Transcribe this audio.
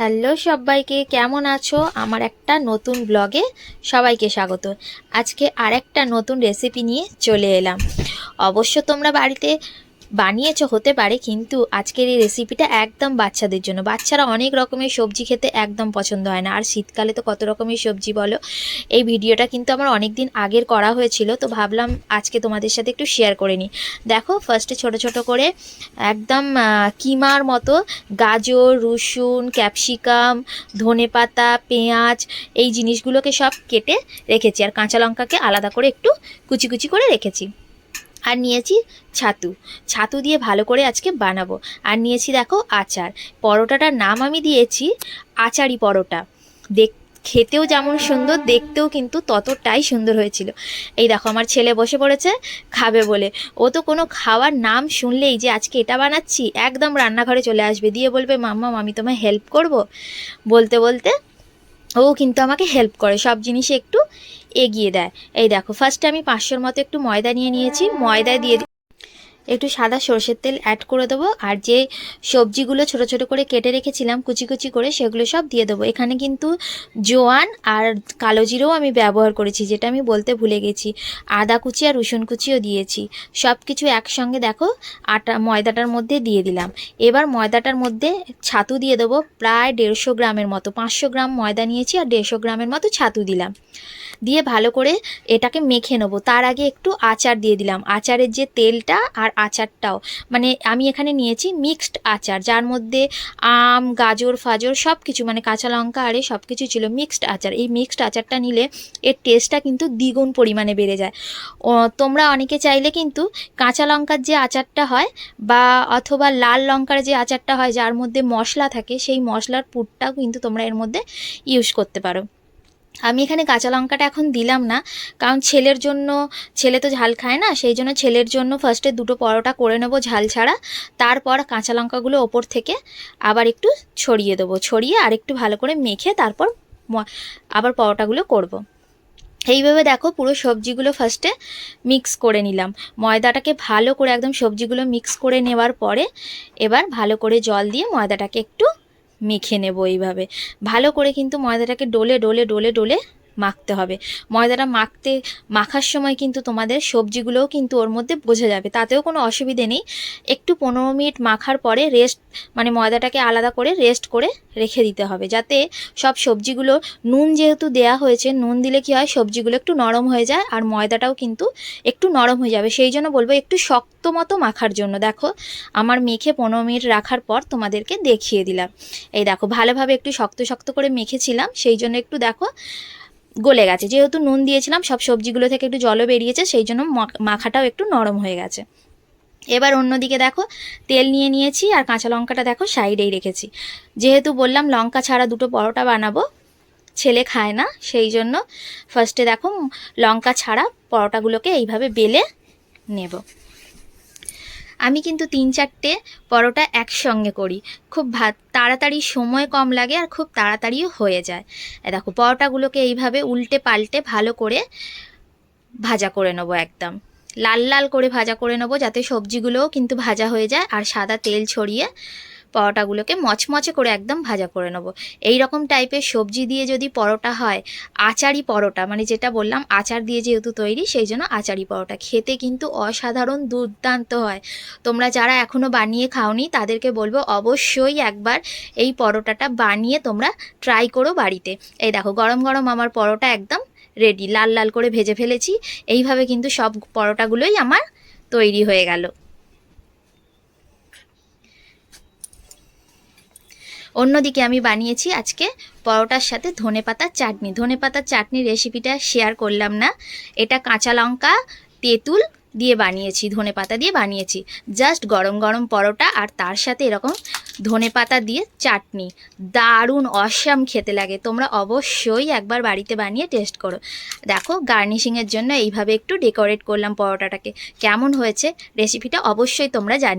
Hello সবাইকে, কেমন আছো? আমার একটা নতুন ব্লগে সবাইকে স্বাগত। আজকে আরেকটা নতুন রেসিপি নিয়ে চলে এলাম। অবশ্য তোমরা বাড়িতে বানিয়েছো হতে পারে, কিন্তু আজকের এই রেসিপিটা একদম বাচ্চাদের জন্য। বাচ্চারা অনেক রকমের সবজি খেতে একদম পছন্দ হয় না। আর শীতকালে তো কত রকমের সবজি বলো? এই ভিডিওটা কিন্তু আমার অনেক দিন আগের করা হয়েছিল, তো ভাবলাম আজকে তোমাদের সাথে একটু শেয়ার করে নিই। দেখো ফার্স্টে ছোট ছোট করে একদম কিমার মতো গাজর, রসুন ক্যাপসিকাম ধনেপাতা পেঁয়াজ, এই জিনিসগুলোকে সব কেটে রেখেছি। আর কাঁচা লঙ্কাকে আলাদা করে একটু কুচি কুচি করে রেখেছি। আর নিয়েছি ছাতু। ছাতু দিয়ে ভালো করে আজকে বানাবো। আর নিয়েছি দেখো আচার। পরোটাটার নাম আমি দিয়েছি আচারি পরোটা। দেখ, খেতেও যেমন সুন্দর, দেখতেও কিন্তু ততটাই সুন্দর হয়েছিল। এই দেখো, আমার ছেলে বসে পড়েছে, খাবে বলে। ও তো কোনো খাওয়ার নাম শুনলেই যে আজকে এটা বানাচ্ছি, একদম রান্নাঘরে চলে আসবে। দিয়ে বলবে, মাম্মা আমি তোমায় হেল্প করব? বলতে বলতে ও কিন্তু আমাকে হেল্প করে। সব জিনিসে একটু এগিয়ে দেয়। এই দেখো ফার্স্টে আমি পাঁচশোর মতো একটু ময়দা নিয়ে নিয়েছি। ময়দা দিয়ে একটু সাদা সর্ষের তেল অ্যাড করে দেবো। আর যে সবজিগুলো ছোট ছোট করে কেটে রেখেছিলাম, কুচি কুচি করে, সেগুলো সব দিয়ে দেবো। এখানে কিন্তু জোয়ান আর কালো জিরেও আমি ব্যবহার করেছি, যেটা আমি বলতে ভুলে গেছি। আদা কুচি আর রসুন কুচিও দিয়েছি। সব কিছু একসঙ্গে দেখো, আটা, ময়দাটার মধ্যে দিয়ে দিলাম। এবার ময়দাটার মধ্যে ছাতু দিয়ে দেবো, প্রায় দেড়শো গ্রামের মতো, পাঁচশো গ্রাম ময়দা নিয়েছি আর দেড়শো গ্রামের মতো ছাতু দিলাম। দিয়ে ভালো করে এটাকে মেখে নেব। তার আগে একটু আচার দিয়ে দিলাম। আচারের যে তেলটা আর আচারটাও। মানে আমি এখানে নিয়েছি মিক্সড আচার, যার মধ্যে আম, গাজর, ফাজর সব কিছু মানে কাঁচা লঙ্কা, আরে সব কিছু ছিল মিক্সড আচার। এই মিক্সড আচারটা নিলে এর টেস্টটা কিন্তু দ্বিগুণ পরিমাণে বেড়ে যায়। তোমরা অনেকে চাইলে কিন্তু কাঁচা লঙ্কার যে আচারটা হয় বা অথবা লাল লঙ্কার যে আচারটা হয়, যার মধ্যে মশলা থাকে, সেই মশলার পুরটাও কিন্তু তোমরা এর মধ্যে ইউজ করতে পারো। আমি এখানে কাঁচা লঙ্কাটা এখন দিলাম না, কারণ ছেলের জন্য, ছেলে তো ঝাল খায় না, সেই জন্য ছেলের জন্য ফার্স্টে দুটো পরোটা করে নেব ঝাল ছাড়া, তারপর কাঁচা লঙ্কাগুলো ওপর থেকে আবার একটু ছড়িয়ে দেবো, ছড়িয়ে আর একটু ভালো করে মেখে তারপর আবার পরোটাগুলো করব। এইভাবে দেখো পুরো সবজিগুলো ফার্স্টে মিক্স করে নিলাম ময়দাটাকে ভালো করে একদম সবজিগুলো মিক্স করে নেওয়ার পরে, এবার ভালো করে জল দিয়ে ময়দাটাকে একটু মেখে নেব এইভাবে। ভালো করে কিন্তু ময়দাটাকে ডোলে ডোলে ডোলে ডলে মাখতে হবে। ময়দাটা মাখতে, মাখার সময় কিন্তু তোমাদের সবজিগুলোও কিন্তু ওর মধ্যে বোঝা যাবে। তাতেও কোনো অসুবিধে নেই। একটু পনেরো মিনিট মাখার পরে রেস্ট মানে ময়দাটাকে আলাদা করে রেস্ট করে রেখে দিতে হবে। যাতে সব সবজিগুলো, নুন যেহেতু দেয়া হয়েছে, নুন দিলে কি হয়, সবজিগুলো একটু নরম হয়ে যায় আর ময়দাটাও কিন্তু একটু নরম হয়ে যাবে। সেই জন্য বলব একটু শক্ত মতো মাখার জন্য। দেখো, আমার মেখে পনেরো মিনিট রাখার পর তোমাদেরকে দেখিয়ে দিলাম। এই দেখো, ভালোভাবে একটু শক্ত শক্ত করে মেখেছিলাম। সেই জন্য একটু দেখো গলে গেছে। যেহেতু নুন দিয়েছিলাম, সব সবজিগুলো থেকে একটু জলও বেরিয়েছে, সেই জন্য মাখাটাও একটু নরম হয়ে গেছে। এবার অন্যদিকে দেখো, তেল নিয়ে নিয়েছি আর কাঁচা লঙ্কাটা দেখো সাইডেই রেখেছি। যেহেতু বললাম লঙ্কা ছাড়া দুটো পরোটা বানাবো, ছেলে খায় না, সেই জন্য ফার্স্টে দেখো লঙ্কা ছাড়া পরোটাগুলোকে এইভাবে বেলে নেব। আমি কিন্তু তিন চারটে পরোটা একসঙ্গে করি। খুব ভাত তাড়াতাড়ি সময় কম লাগে আর খুব তাড়াতাড়িও হয়ে যায়। দেখো, পরোটাগুলোকে এইভাবে উল্টে পাল্টে ভালো করে ভাজা করে নেব একদম। লাল লাল করে ভাজা করে নেব যাতে সবজিগুলোও কিন্তু ভাজা হয়ে যায় আর সাদা তেল ছড়িয়ে পরোটাগুলোকে মচমচে করে একদম ভাজা করে নেব। এই রকম টাইপের সবজি দিয়ে যদি পরোটা হয়, আচারি পরোটা মানে যেটা বললাম, আচার দিয়ে যেহেতু তৈরি, সেই জন্য আচারি পরোটা। খেতে কিন্তু অসাধারণ দুর্দান্ত হয়। তোমরা যারা এখনও বানিয়ে খাওনি, তাদেরকে বলব অবশ্যই একবার এই পরোটাটা বানিয়ে তোমরা ট্রাই করো বাড়িতে। এই দেখো, গরম গরম আমার পরোটা একদম রেডি লাল লাল করে ভেজে ফেলেছি। এইভাবে কিন্তু সব পরোটাগুলোই আমার তৈরি হয়ে গেল। অন্যদিকে আমি বানিয়েছি আজকে পরোটার সাথে ধনে ধনেপাতার চাটনি। ধনে ধনেপাতার চাটনির রেসিপিটা শেয়ার করলাম না। এটা কাঁচা লঙ্কা, তেঁতুল দিয়ে বানিয়েছি, ধনেপাতা দিয়ে বানিয়েছি। জাস্ট গরম গরম পরোটা আর তার সাথে এরকম ধনেপাতা দিয়ে চাটনি। দারুণ, অসাম খেতে লাগে। তোমরা অবশ্যই একবার বাড়িতে বানিয়ে টেস্ট করো। দেখো গার্নিশিংয়ের জন্য এইভাবে একটু ডেকোরেট করলাম পরোটাটাকে। কেমন হয়েছে? রেসিপিটা অবশ্যই তোমরা জানি।